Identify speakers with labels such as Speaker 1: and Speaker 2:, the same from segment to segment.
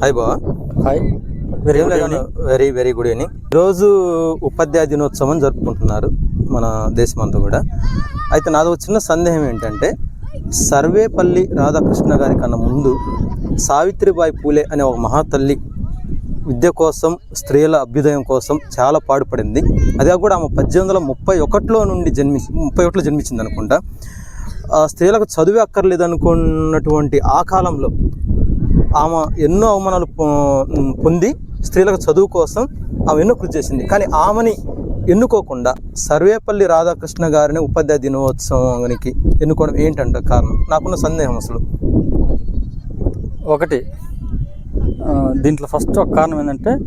Speaker 1: Hi బావా.
Speaker 2: Hi. Very good evening
Speaker 1: very very good evening ఈరోజు ఉపాధ్యాయ దినోత్సవం జరుపుకుంటున్నారు మన దేశమంతా కూడా. అయితే నాది ఒక చిన్న సందేహం ఏంటంటే సర్వేపల్లి రాధాకృష్ణ గారి కన్నా ముందు సావిత్రిబాయి పూలే అనే ఒక మహాతల్లి విద్య కోసం స్త్రీల అభ్యుదయం కోసం చాలా పాటుపడింది అదే కూడా ఆమె పద్దెనిమిది వందల ముప్పై ఒకటిలో నుండి జన్మించి ముప్పై ఒకటిలో జన్మించింది అనుకుంటా స్త్రీలకు చదువే అక్కర్లేదు అనుకున్నటువంటి ఆ కాలంలో ఆమె ఎన్నో అవమానాలు పొ- పొంది స్త్రీలకు చదువు కోసం ఆమె ఎన్నో కృషి చేసింది. కానీ ఆమెని ఎన్నుకోకుండా సర్వేపల్లి రాధాకృష్ణ గారిని ఉపాధ్యాయ దినోత్సవానికి ఎన్నుకోవడం ఏంటంట కారణం? నాకున్న సందేహం అసలు.
Speaker 2: ఒకటి దీంట్లో ఫస్ట్ ఒక కారణం ఏంటంటే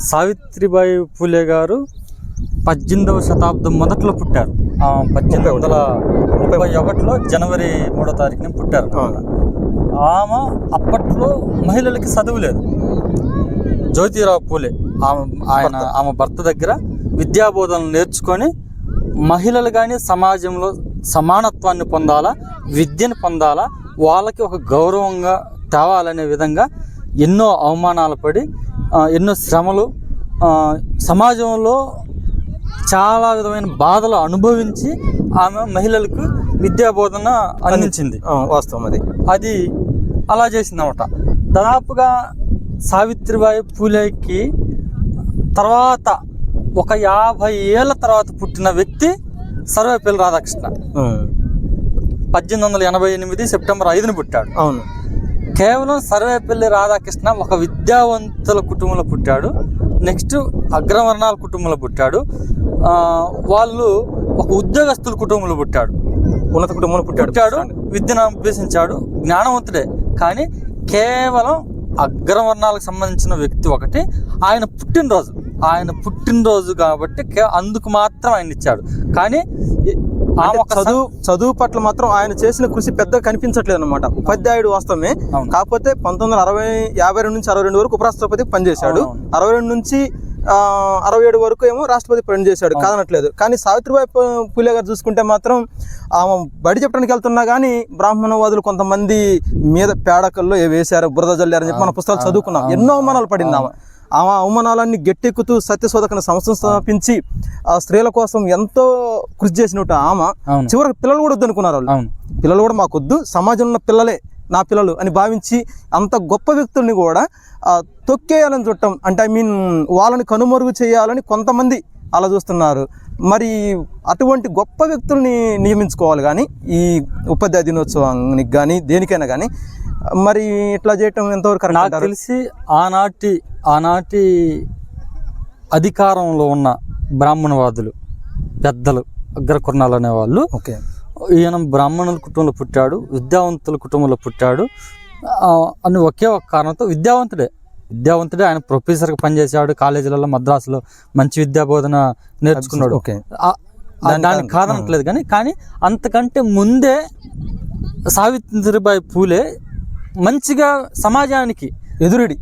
Speaker 2: సావిత్రిబాయి పూలే గారు పద్దెనిమిదవ శతాబ్దం మొదట్లో పుట్టారు. పద్దెనిమిది వందల ముప్పై ఒకటిలో జనవరి మూడో తారీఖున పుట్టారు. ఆమె అప్పట్లో మహిళలకి చదువు లేదు. జ్యోతిరావు పూలే ఆమె ఆయన ఆమె భర్త దగ్గర విద్యాబోధనలు నేర్చుకొని మహిళలు కానీ సమాజంలో సమానత్వాన్ని పొందాలా విద్యను పొందాలా వాళ్ళకి ఒక గౌరవంగా తేవాలనే విధంగా ఎన్నో అవమానాలు పడి ఎన్నో శ్రమలు సమాజంలో చాలా విధమైన బాధలు అనుభవించి ఆమె మహిళలకు విద్యాబోధన అందించింది.
Speaker 1: ఆ, వాస్తవం అది.
Speaker 2: అది అలా చేసిందన్నమాట. దాదాపుగా సావిత్రిబాయి పూలేకి తర్వాత ఒక యాభై ఏళ్ళ తర్వాత పుట్టిన వ్యక్తి సర్వేపల్లి రాధాకృష్ణ. పద్దెనిమిది వందల ఎనభై ఎనిమిది సెప్టెంబర్ ఐదున పుట్టాడు.
Speaker 1: అవును.
Speaker 2: కేవలం సర్వేపల్లి రాధాకృష్ణ ఒక విద్యావంతుల కుటుంబంలో పుట్టాడు. నెక్స్ట్ అగ్రవర్ణాల కుటుంబంలో పుట్టాడు. వాళ్ళు ఒక ఉద్యోగస్తుల కుటుంబంలో పుట్టాడు.
Speaker 1: ఉన్నత కుటుంబంలో పుట్టాడు.
Speaker 2: పుట్టాడు. విద్యను అభ్యసించాడు. జ్ఞానవంతుడే. కానీ కేవలం అగ్రవర్ణాలకు సంబంధించిన వ్యక్తి ఒకటి. ఆయన పుట్టినరోజు. ఆయన పుట్టినరోజు కాబట్టి అందుకు మాత్రం ఆయన ఇచ్చాడు. కానీ
Speaker 1: చదువు చదువు పట్ల మాత్రం ఆయన చేసిన కృషి పెద్దగా కనిపించట్లేదు అనమాట ఉపాధ్యాయుడు వాస్తవమే. కాకపోతే పంతొమ్మిది వందల అరవై యాభై రెండు నుంచి అరవై రెండు వరకు ఉపరాష్ట్రపతి పనిచేశాడు. అరవై రెండు నుంచి అరవై ఏడు వరకు ఏమో రాష్ట్రపతి పనిచేశాడు కాదనట్లేదు. కానీ సావిత్రిబాయి పూలే గారు చూసుకుంటే మాత్రం ఆమె బడి చెప్పడానికి వెళ్తున్నా కానీ బ్రాహ్మణవాదులు కొంతమంది మీద పేడకల్లో ఏ వేశారు బురద జల్లారని చెప్పి మన పుస్తకాలు చదువుకున్నాం. ఎన్నో అవమానాలు పడింది ఆమె. ఆమె అవమానాలన్నీ గట్టెక్కుతూ సత్యశోధకన సంస్థ స్థాపించి ఆ స్త్రీల కోసం ఎంతో కృషి చేసినట్టు ఆమె. చివరికి పిల్లలు కూడా వద్దనుకున్నారు వాళ్ళు. పిల్లలు కూడా మాకొద్దు. సమాజంలో ఉన్న పిల్లలే. నా పిల్లలు అని భావించి అంత గొప్ప వ్యక్తుల్ని కూడా తొక్కేయాలని చూడటం అంటే ఐ మీన్ వాళ్ళని కనుమరుగు చేయాలని కొంతమంది అలా చూస్తున్నారు మరి అటువంటి గొప్ప వ్యక్తుల్ని నియమించుకోవాలి కానీ ఈ ఉపాధ్యాయ దినోత్సవానికి కానీ దేనికైనా కానీ మరి ఇట్లా చేయటం ఎంతవరకు
Speaker 2: నాకు? తెలిసి ఆనాటి ఆనాటి అధికారంలో ఉన్న బ్రాహ్మణవాదులు పెద్దలు అగ్రకుర్ణాలు అనేవాళ్ళు
Speaker 1: ఓకే
Speaker 2: ఈయన బ్రాహ్మణుల కుటుంబంలో పుట్టాడు విద్యావంతుల కుటుంబంలో పుట్టాడు. అని ఒకే ఒక కారణంతో విద్యావంతుడే. విద్యావంతుడే ఆయన ప్రొఫెసర్గా పనిచేశాడు కాలేజీలలో మద్రాసులో. మంచి విద్యా బోధన నేర్చుకున్నాడు.
Speaker 1: ఓకే.
Speaker 2: దానికి కాదనట్లేదు కానీ కానీ అంతకంటే ముందే సావిత్రిబాయి పూలే మంచిగా సమాజానికి
Speaker 1: ఎదురుడి.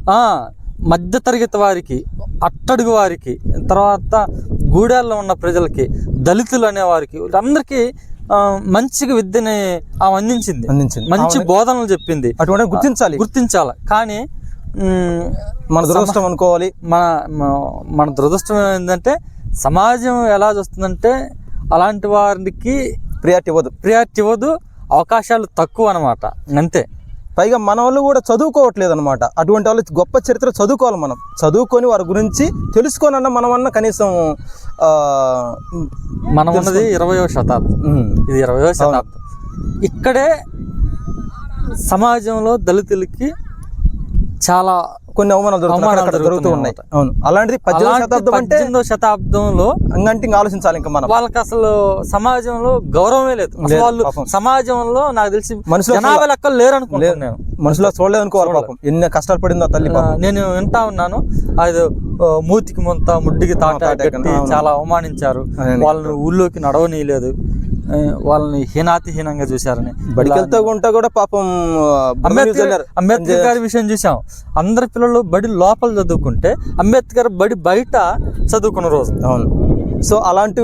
Speaker 2: మధ్య తరగతి వారికి అట్టడుగు వారికి తర్వాత గూడాల్లో ఉన్న ప్రజలకి దళితులు అనే వారికి వీళ్ళందరికీ ఆ, మంచిగా విద్యని ఆమె అందించింది.
Speaker 1: అందించింది.
Speaker 2: మంచి బోధనలు చెప్పింది.
Speaker 1: అటువంటి గుర్తించాలి.
Speaker 2: గుర్తించాలి? కానీ
Speaker 1: మన దురదృష్టం అనుకోవాలి.
Speaker 2: మన మన దురదృష్టం ఏంటంటే సమాజం ఎలా చూస్తుందంటే అలాంటి వారికి
Speaker 1: ప్రియారిటీ ఇవ్వదు.
Speaker 2: ప్రియారిటీ ఇవ్వదు అవకాశాలు తక్కువ అనమాట అంతే.
Speaker 1: పైగా మన వాళ్ళు కూడా చదువుకోవట్లేదు అనమాట అటువంటి వాళ్ళు గొప్ప చరిత్ర చదువుకోవాలి మనం. చదువుకొని వారి గురించి తెలుసుకోనన్న మనమన్నా కనీసం
Speaker 2: మనం ఉన్నది ఇరవయో శతాబ్దం. ఇది ఇరవయో శతాబ్దం. ఇక్కడే సమాజంలో దళితులకి చాలా
Speaker 1: కొన్ని అవమానాలు జరుగుతూ ఉన్నాయి. అవును. అలాంటిది పద్దెనిమిది శతాబ్దం అంటే
Speaker 2: శతాబ్దంలో
Speaker 1: అంగంటి ఇంకా ఆలోచించాలి ఇంకా మనం.
Speaker 2: వాళ్ళకి అసలు సమాజంలో గౌరవమే లేదు. వాళ్ళు. సమాజంలో నాకు తెలిసి
Speaker 1: మనుషులు
Speaker 2: జనాభా లెక్కలు లేరు అనుకుంటున్నాను నేను.
Speaker 1: మనుషులో చూడలేదు. అనుకోవాలి పాపం. ఎన్ని కష్టాలు పడిందో తల్లి
Speaker 2: నేను వింటా ఉన్నాను. అది మూతికి ముంత ముడ్డికి తాట కట్టి. చాలా అవమానించారు. వాళ్ళని ఊళ్ళోకి నడవనీయలేదు వాళ్ళని హీనాతిహీనంగా చూశారని
Speaker 1: బడికి వెళ్తా ఉంటే కూడా పాపం
Speaker 2: అంబేద్కర్. అంబేద్కర్ గారి విషయం చూసాం అందరి పిల్లలు బడి లోపల చదువుకుంటే అంబేద్కర్ బడి బయట చదువుకున్న రోజు
Speaker 1: అవును సో అలాంటి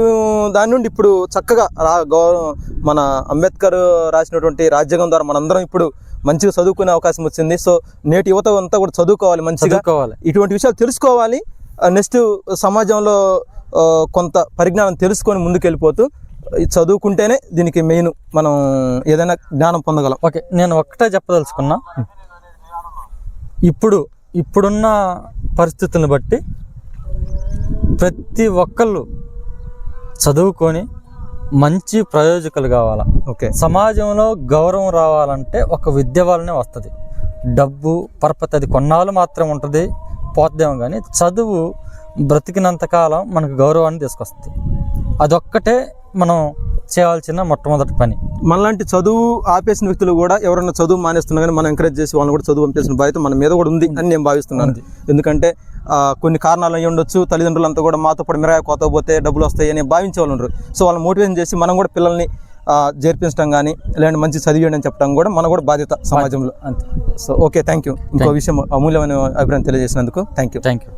Speaker 1: దాని నుండి ఇప్పుడు చక్కగా మన అంబేద్కర్ రాసినటువంటి రాజ్యాంగం ద్వారా మనందరం ఇప్పుడు మంచిగా చదువుకునే అవకాశం వచ్చింది. సో నేటి యువత అంతా కూడా చదువుకోవాలి మంచిగా.
Speaker 2: చదువుకోవాలి.
Speaker 1: ఇటువంటి విషయాలు తెలుసుకోవాలి. నెక్స్ట్ సమాజంలో కొంత పరిజ్ఞానం తెలుసుకొని ముందుకెళ్ళిపోతూ చదువుకుంటేనే దీనికి మెయిన్ మనం ఏదైనా జ్ఞానం పొందగలం.
Speaker 2: ఓకే నేను ఒక్కటే చెప్పదలుచుకున్నా. ఇప్పుడు ఇప్పుడున్న పరిస్థితులను బట్టి ప్రతి ఒక్కళ్ళు చదువుకొని మంచి ప్రయోజకులు కావాలా?
Speaker 1: ఓకే.
Speaker 2: సమాజంలో గౌరవం రావాలంటే ఒక విద్య వల్లనే వస్తుంది. డబ్బు పరపతి అది కొన్నాళ్ళు మాత్రం ఉంటుంది పోద్దేమో కానీ చదువు బ్రతికినంత కాలం మనకు గౌరవాన్ని తీసుకొస్తుంది. అదొక్కటే మనం చేయాల్సిన మొట్టమొదటి పని.
Speaker 1: మనలాంటి చదువు ఆపేసిన వ్యక్తులు కూడా ఎవరైనా చదువు మానేస్తున్నా కానీ మనం ఎంకరేజ్ చేసి వాళ్ళని కూడా చదువు పంపేసిన బాధ్యత మన మీద కూడా ఉంది అని నేను భావిస్తున్నాను. ఎందుకంటే కొన్ని కారణాలు అయి ఉండొచ్చు తల్లిదండ్రులంతా కూడా మాతో పాటు మిరాయ కోత పోతే డబ్బులు వస్తాయి అని భావించే వాళ్ళు ఉండరు. సో వాళ్ళని మోటివేషన్ చేసి మనం కూడా పిల్లల్ని ఆ, చేర్పించడం కానీ లేదంటే మంచి చదివేయండి అని చెప్పడం కూడా మన కూడా బాధ్యత సమాజంలో.
Speaker 2: అంతే.
Speaker 1: సో ఓకే థ్యాంక్ యూ ఇంకో విషయం అమూల్యమైన అభిప్రాయం తెలియజేసినందుకు థ్యాంక్ యూ
Speaker 2: థ్యాంక్ యూ